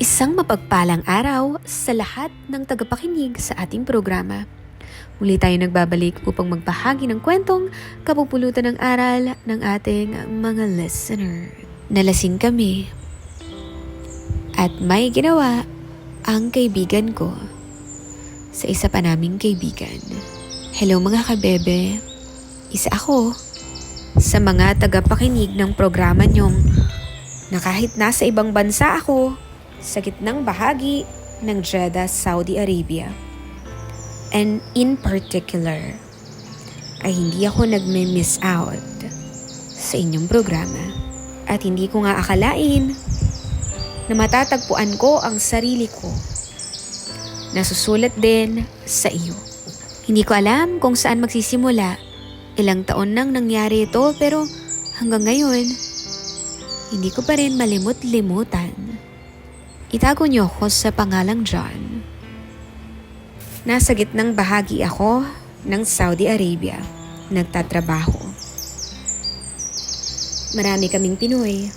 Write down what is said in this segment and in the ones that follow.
Isang mapagpalang araw sa lahat ng tagapakinig sa ating programa. Muli tayo nagbabalik upang magbahagi ng kwentong kapupulutan ng aral ng ating mga listener. Nalasing kami at may ginawa ang kaibigan ko sa isa pa naming kaibigan. Hello mga kabebe, isa ako sa mga tagapakinig ng programa niyong na kahit nasa ibang bansa ako, sa gitnang bahagi ng Jeddah, Saudi Arabia. And in particular, ay hindi ako nagme-miss out sa inyong programa. At hindi ko nga akalain na matatagpuan ko ang sarili ko na susulat din sa iyo. Hindi ko alam kung saan magsisimula. Ilang taon nang nangyari ito pero hanggang ngayon, hindi ko pa rin malimot-limutan. Itago niyo ako sa pangalang John. Nasa gitnang bahagi ako ng Saudi Arabia. Nagtatrabaho. Marami kaming Pinoy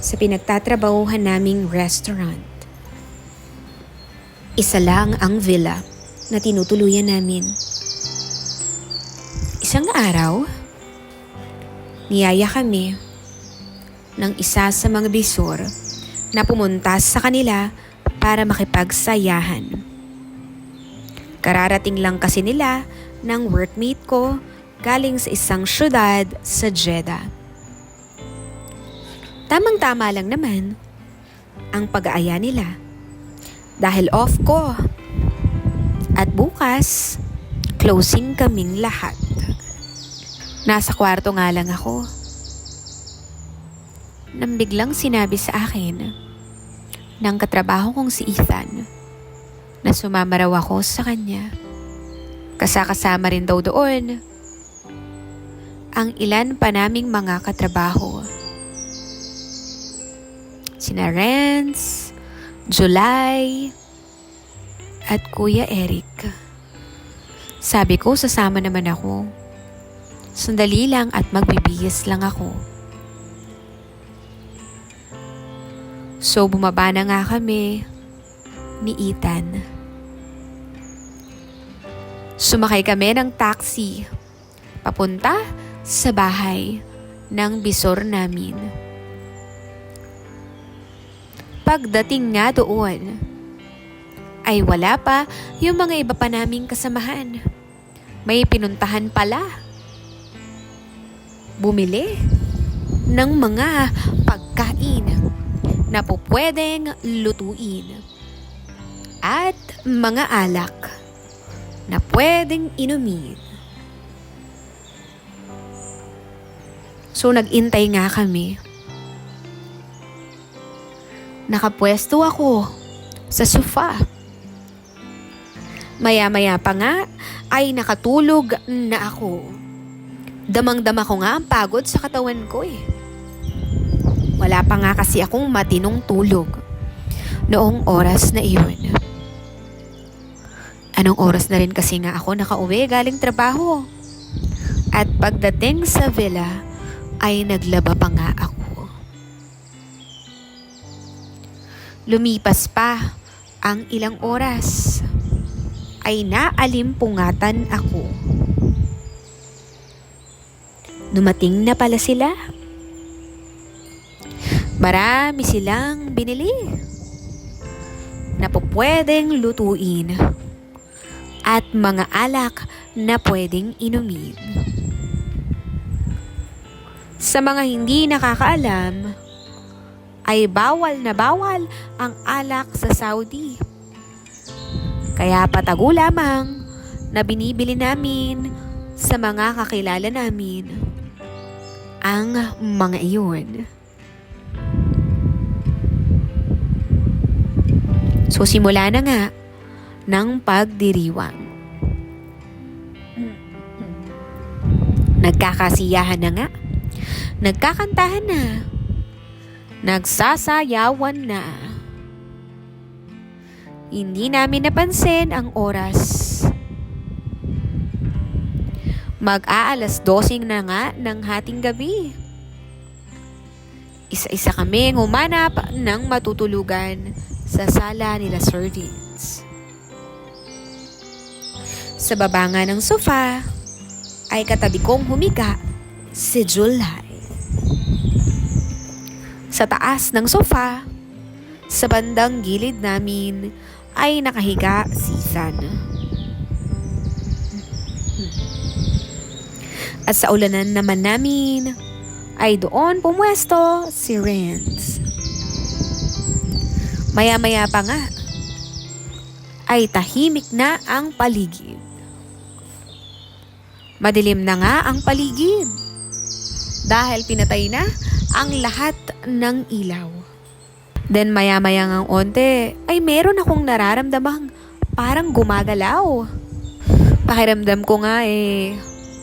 sa pinagtatrabahuhan naming restaurant. Isa lang ang villa na tinutuluyan namin. Isang araw, niyaya kami ng isa sa mga bisor na pumunta sa kanila para makipagsayahan. Kararating lang kasi nila ng workmate ko galing sa isang syudad sa Jeddah. Tamang-tama lang naman ang pag-aaya nila dahil off ko. At bukas, closing kaming lahat. Nasa kwarto nga lang ako nang biglang sinabi sa akin ng katrabaho kong si Ethan na sumama raw ako sa kanya. Kasakasama rin daw doon ang ilan pa naming mga katrabaho. Sina Renz, July, at Kuya Eric. Sabi ko sasama naman ako. Sandali lang at magbibihis lang ako. So bumaba na nga kami ni Ethan. Sumakay kami ng taxi papunta sa bahay ng bisor namin. Pagdating nga doon, ay wala pa yung mga iba pa naming kasamahan. May pinuntahan pala. Bumili ng mga pagkain na po pwedeng lutuin at mga alak na pwedeng inumin. So nagintay nga kami. Nakapwesto ako sa sofa. Maya-maya pa nga ay nakatulog na ako. Damang-dama ko nga ang pagod sa katawan ko eh. Wala pa nga kasi akong matinong tulog noong oras na iyon. Anong oras na rin kasi nga ako nakauwi galing trabaho. At pagdating sa villa ay naglaba pa nga ako. Lumipas pa ang ilang oras ay naalimpungatan ako. Dumating na pala sila. Marami silang binili na po pwedeng lutuin at mga alak na pwedeng inumin. Sa mga hindi nakakaalam, ay bawal na bawal ang alak sa Saudi. Kaya patago lamang na binibili namin sa mga kakilala namin ang mga iyon. So simula na nga ng pagdiriwang. Nagkakasiyahan na nga. Nagkakantahan na. Nagsasayawan na. Hindi namin napansin ang oras. Mag-aalas dosing na nga ng hating gabi. Isa-isa kaming humanap ng matutulugan sa sala nila Sir Vince. Sa baba nga ng sofa ay katabi kong humiga si July. Sa taas ng sofa, sa bandang gilid namin ay nakahiga si Ethan. At sa ulanan naman namin ay doon pumwesto si Renz. Maya-maya pa nga ay tahimik na ang paligid. Madilim na nga ang paligid dahil pinatay na ang lahat ng ilaw. Then maya-maya ng onte ay meron akong nararamdamang parang gumagalaw. Pakiramdam ko nga eh,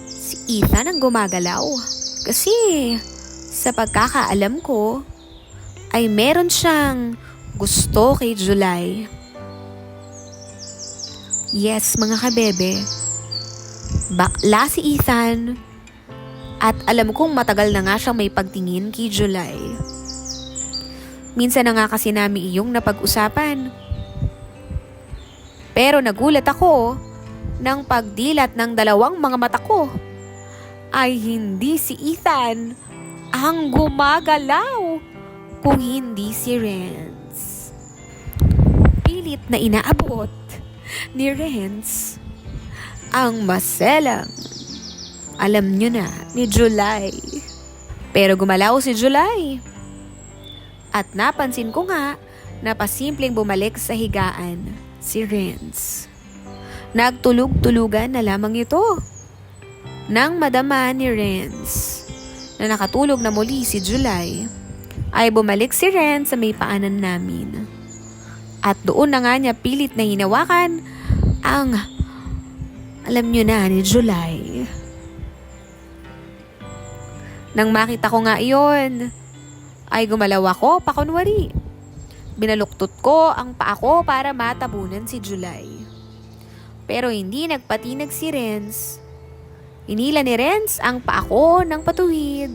si Ethan ang gumagalaw. Kasi sa pagkakaalam ko ay meron siyang gusto kay July. Yes, mga kabebe. Bakla si Ethan at alam kong matagal na nga siyang may pagtingin kay July. Minsan na nga kasi namin iyong napag-usapan. Pero nagulat ako nang pagdilat ng dalawang mga mata ko ay hindi si Ethan ang gumagalaw kung hindi si Renz. Pilit na inaabot ni Renz ang maselang alam nyo na ni July. Pero gumalaw si July. At napansin ko nga na pasimpleng bumalik sa higaan si Renz. Nagtulog-tulugan na lamang ito. Nang madama ni Renz na nakatulog na muli si July, ay bumalik si Renz sa may paanan namin. At doon na nga niya pilit na hinawakan ang alam nyo na ni July. Nang makita ko nga iyon, ay gumalaw ako pakunwari. Binaluktot ko ang paa ko para matabunan si July. Pero hindi nagpatinag si Renz. Inila ni Renz ang paa ko ng patuwid.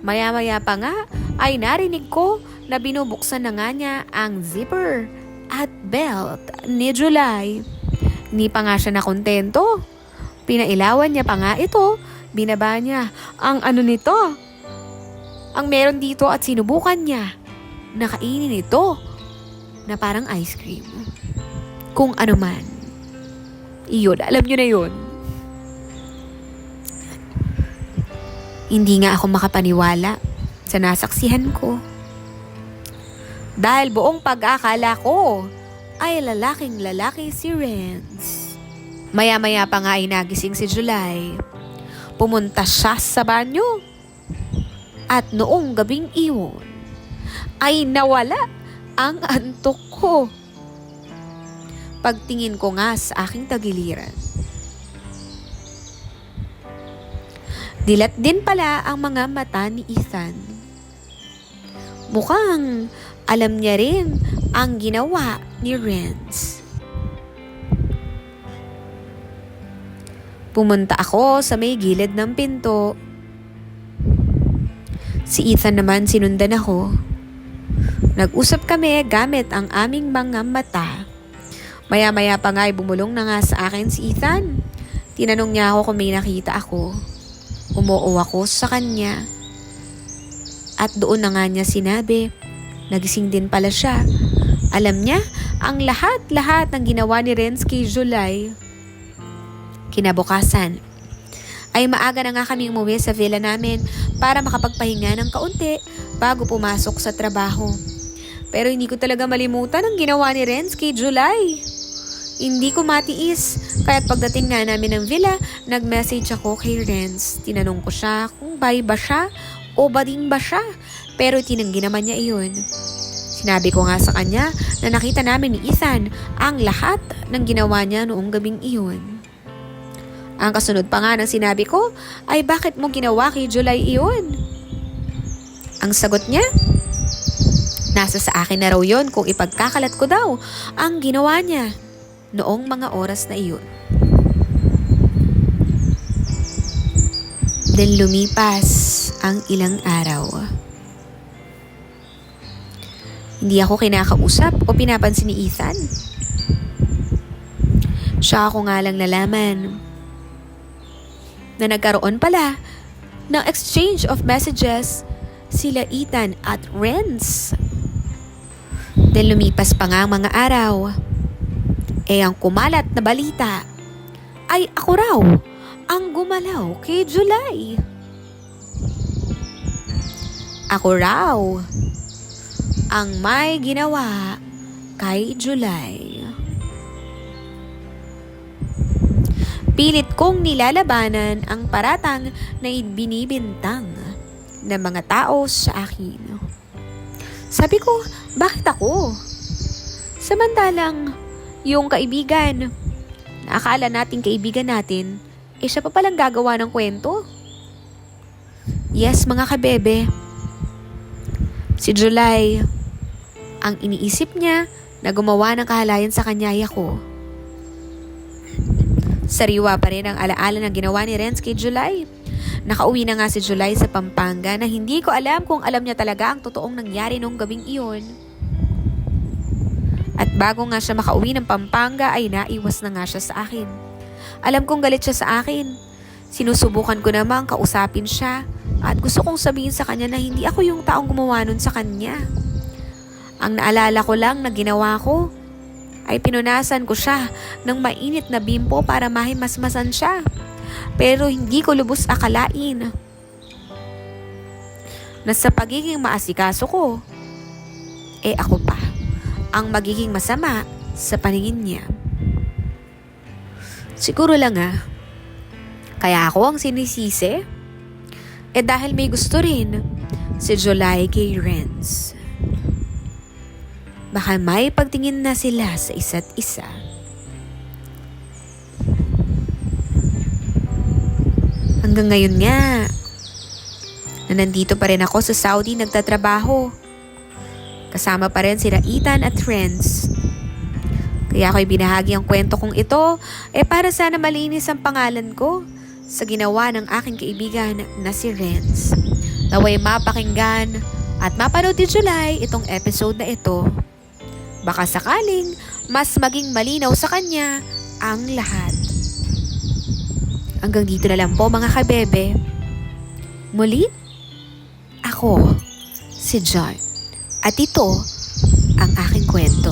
Maya-maya pa nga ay narinig ko na binubuksan na nga niya ang zipper at belt ni July. Hindi pa nga siya nakontento. Pinailawan niya pa nga ito Binaba niya ang ano nito. Ang meron dito at sinubukan niya. Nakainin ito na parang ice cream. Kung ano man. Iyon, alam niyo na yun. Hindi nga ako makapaniwala sa nasaksihan ko. Dahil buong pag-akala ko ay lalaking lalaki si Renz. Maya-maya pa nga ay nagising si July Pumunta siya sa banyo. At noong gabing iyon, ay nawala ang antok ko. Pagtingin ko nga sa aking tagiliran. Dilat din pala ang mga mata ni Ethan. Mukhang alam niya rin ang ginawa ni Renz. Pumunta ako sa may gilid ng pinto. Si Ethan naman sinundan ako. Nag-usap kami gamit ang aming mga mata. Maya-maya pa nga ay bumulong na nga sa akin si Ethan. Tinanong niya ako kung may nakita ako. Umuo ako sa kanya. At doon na nga niya sinabi, nagising din pala siya. Alam niya ang lahat-lahat ng ginawa ni Renz kay July Kinabukasan, ay maaga na nga kami umuwi sa villa namin para makapagpahinga ng kaunti bago pumasok sa trabaho. Pero hindi ko talaga malimutan ang ginawa ni Renz kay July. Hindi ko matiis, kaya't pagdating nga namin ng villa, nag-message ako kay Renz. Tinanong ko siya kung bye ba siya o bading ba siya, pero tinanggi naman niya iyon. Sinabi ko nga sa kanya na nakita namin ni Ethan ang lahat ng ginawa niya noong gabing iyon. Ang kasunod pa nga ng sinabi ko ay bakit mo ginawa kay July iyon? Ang sagot niya, nasa sa akin na raw yon kung ipagkakalat ko daw ang ginawa niya noong mga oras na iyon. Then lumipas ang ilang araw. Hindi ako kinakausap o pinapansin ni Ethan. Siya ako nga lang nalaman na nagkaroon pala ng exchange of messages sila Ethan at Renz. Then lumipas pa nga ang mga araw. Eh ang kumalat na balita ay ako raw ang gumalaw kay July. Ako raw ang may ginawa kay July. Pilit kong nilalabanan ang paratang na binibintang ng mga tao sa akin. Sabi ko, bakit ako? Samantalang, yung kaibigan, akala nating kaibigan natin, eh siya pa palang gagawa ng kwento. Yes, mga kabebe. Si July, ang iniisip niya na gumawa ng kahalayan sa kanyaya ko. Sariwa pa rin ang alaala ng ginawa ni Renz kay July. Nakauwi na nga si July sa Pampanga na hindi ko alam kung alam niya talaga ang totoong nangyari nung gabing iyon. At bago nga siya makauwi ng Pampanga ay naiwas na nga siya sa akin. Alam kong galit siya sa akin. Sinusubukan ko namang kausapin siya at gusto kong sabihin sa kanya na hindi ako yung taong gumawa nun sa kanya. Ang naalala ko lang na ginawa ko ay pinunasan ko siya ng mainit na bimpo para mahimasmasan siya. Pero hindi ko lubos akalain na sa pagiging maasikaso ko, eh ako pa ang magiging masama sa paningin niya. Siguro lang ah, kaya ako ang sinisisi, eh dahil may gusto rin si July kay Renz. Baka may pagtingin na sila sa isa't isa. Hanggang ngayon nga, na nandito pa rin ako sa Saudi nagtatrabaho. Kasama pa rin sila Ethan at friends. Kaya ako'y binahagi ang kwento kong ito eh para sana malinis ang pangalan ko sa ginawa ng aking kaibigan na si Renz. Naway mapakinggan at mapanood ni July itong episode na ito. Baka sakaling mas maging malinaw sa kanya ang lahat. Hanggang dito na lang po mga kabebe. Muli, ako, si John. At ito ang aking kwento.